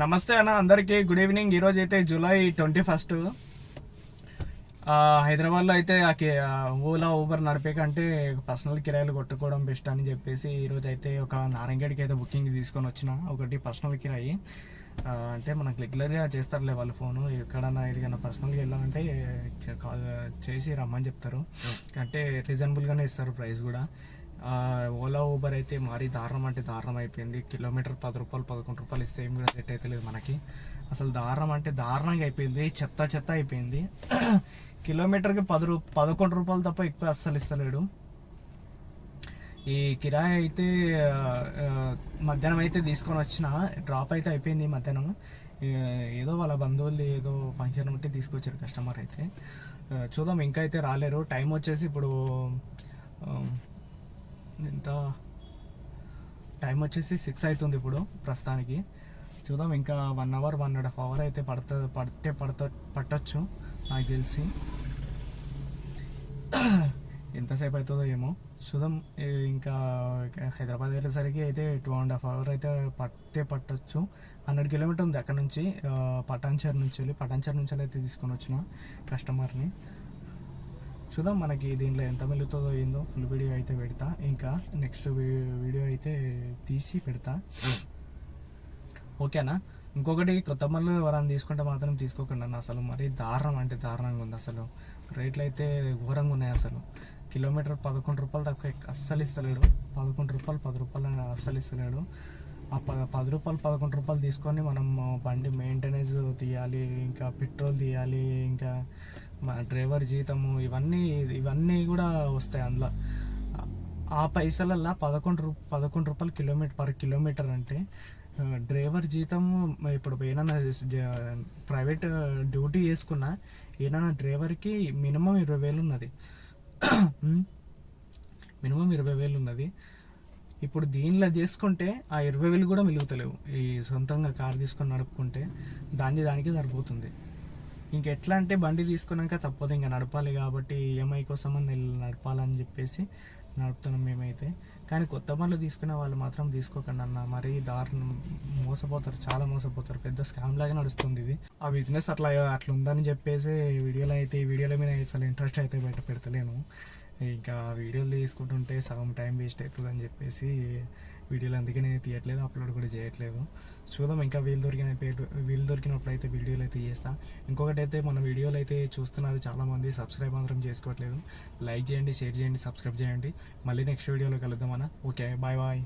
నమస్తే అన్న అందరికీ గుడ్ ఈవినింగ్. ఈరోజు అయితే జూలై ట్వంటీ ఫస్ట్. హైదరాబాద్లో అయితే ఓలా ఊబర్ నడిపే కంటే పర్సనల్ కిరాయిలు కొట్టుకోవడం బెస్ట్ అని చెప్పేసి ఈరోజు అయితే ఒక నారంగేడికి అయితే బుకింగ్ తీసుకొని వచ్చిన ఒకటి పర్సనల్ కిరాయి. అంటే మనకు రెగ్యులర్గా చేస్తారులే వాళ్ళు ఫోను. ఎక్కడన్నా ఎదిగైనా పర్సనల్గా వెళ్ళాలంటే కాల్ చేసి రమ్మని చెప్తారు. అంటే రీజనబుల్గానే ఇస్తారు ప్రైస్ కూడా. ఓలా ఊబర్ అయితే మరీ దారుణం అంటే దారుణం అయిపోయింది. కిలోమీటర్ పది రూపాయలు పదకొండు రూపాయలు ఇస్తే ఏం కూడా సెట్ అయితే మనకి. అసలు దారుణం అంటే దారుణంగా అయిపోయింది. చెత్త చెత్త అయిపోయింది. కిలోమీటర్కి పది రూ పదకొండు రూపాయలు తప్ప ఎక్కువ అస్సలు ఇస్తలేడు. ఈ కిరాయి అయితే మధ్యాహ్నం అయితే తీసుకొని వచ్చిన డ్రాప్ అయితే అయిపోయింది మధ్యాహ్నం. ఏదో వాళ్ళ బంధువులు ఏదో ఫంక్షన్ ఉంటే తీసుకొచ్చారు కస్టమర్ అయితే. చూద్దాం ఇంకా అయితే రాలేరు. టైం వచ్చేసి ఇప్పుడు ఎంత టైం వచ్చేసి సిక్స్ అవుతుంది ఇప్పుడు ప్రస్తుతానికి. చూద్దాం ఇంకా one hour one and half hour అయితే పడత పడితే పడత పట్టచ్చు నాకు తెలిసి. ఎంతసేపు అవుతుందో ఏమో. చూద్దాం ఇంకా హైదరాబాద్ వెళ్ళేసరికి అయితే టూ అండ్ హాఫ్ అవర్ అయితే పట్టే పట్టొచ్చు. హండ్రెడ్ కిలోమీటర్ ఉంది అక్కడ నుంచి పటాన్చేరు నుంచి వెళ్ళి పటాన్చేరు నుంచి అయితే తీసుకొని వచ్చిన కస్టమర్ని చూద్దాం మనకి దీంట్లో ఎంత మిలుతుందో ఏందో ఫుల్ వీడియో అయితే పెడతా. ఇంకా నెక్స్ట్ వీడియో అయితే తీసి పెడతా. ఓకేనా? ఇంకొకటి కొత్త మళ్ళీ ఎవరైనా తీసుకుంటే మాత్రం తీసుకోకండి అన్న అసలు. మరీ దారుణం అంటే దారుణంగా ఉంది అసలు. రేట్లు అయితే ఘోరంగా ఉన్నాయి అసలు. కిలోమీటర్ పదకొండు రూపాయలు తక్కువ అస్సలు ఇస్తలేడు. పదకొండు రూపాయలు పది రూపాయలు అస్సలు ఇస్తలేడు. ఆ ప పది రూపాయలు పదకొండు రూపాయలు తీసుకొని మనం బండి మెయింటెనెన్స్ తీయాలి ఇంకా పెట్రోల్ తీయాలి ఇంకా మా డ్రైవర్ జీతము ఇవన్నీ ఇవన్నీ కూడా వస్తాయి అందులో. ఆ పైసలల్లా పదకొండు రూ పదకొండు రూపాయలు కిలోమీటర్ పర్ కిలోమీటర్ అంటే డ్రైవర్ జీతము ఇప్పుడు ఏదైనా ప్రైవేట్ డ్యూటీ చేసుకున్నా ఏదైనా డ్రైవర్కి మినిమం ఇరవై వేలు ఉన్నది. మినిమం ఇరవై వేలు ఉన్నది. ఇప్పుడు దీనిలో చేసుకుంటే ఆ ఇరవై వేలు కూడా మిలుగుతలేవు ఈ సొంతంగా కార్ తీసుకొని నడుపుకుంటే దాన్ని దానికి సరిపోతుంది. ఇంకెట్లా అంటే బండి తీసుకున్నాక తప్పదు ఇంకా నడపాలి కాబట్టి ఈఎంఐ కోసం అని నడపాలని చెప్పేసి నడుపుతున్నాం మేమైతే. కానీ కొత్త బండ్లు తీసుకునే వాళ్ళు మాత్రం తీసుకోకండి అన్న. మరీ దారుణం. మోసపోతారు చాలా మోసపోతారు. పెద్ద స్కామ్ లాగా నడుస్తుంది ఇది. ఆ బిజినెస్ అట్లా అట్లా ఉందని చెప్పేసి వీడియోలో అయితే ఈ వీడియో అసలు ఇంట్రెస్ట్ అయితే బయట పెడతలేను. ఇంకా వీడియోలు తీసుకుంటుంటే సగం టైం వేస్ట్ అవుతుంది అని చెప్పేసి వీడియోలు అందుకనే తీయట్లేదు అప్లోడ్ కూడా చేయట్లేదు. చూద్దాం ఇంకా వీలు దొరికిన పేరు వీలు దొరికినప్పుడు అయితే వీడియోలు అయితే చేస్తా ఇంకొకటి అయితే మన వీడియోలు అయితే చూస్తున్నారు చాలామంది సబ్స్క్రైబ్ మాత్రం చేసుకోవట్లేదు. లైక్ చేయండి షేర్ చేయండి సబ్స్క్రైబ్ చేయండి. మళ్ళీ నెక్స్ట్ వీడియోలో కలుద్దాం అన్న. Okay bye bye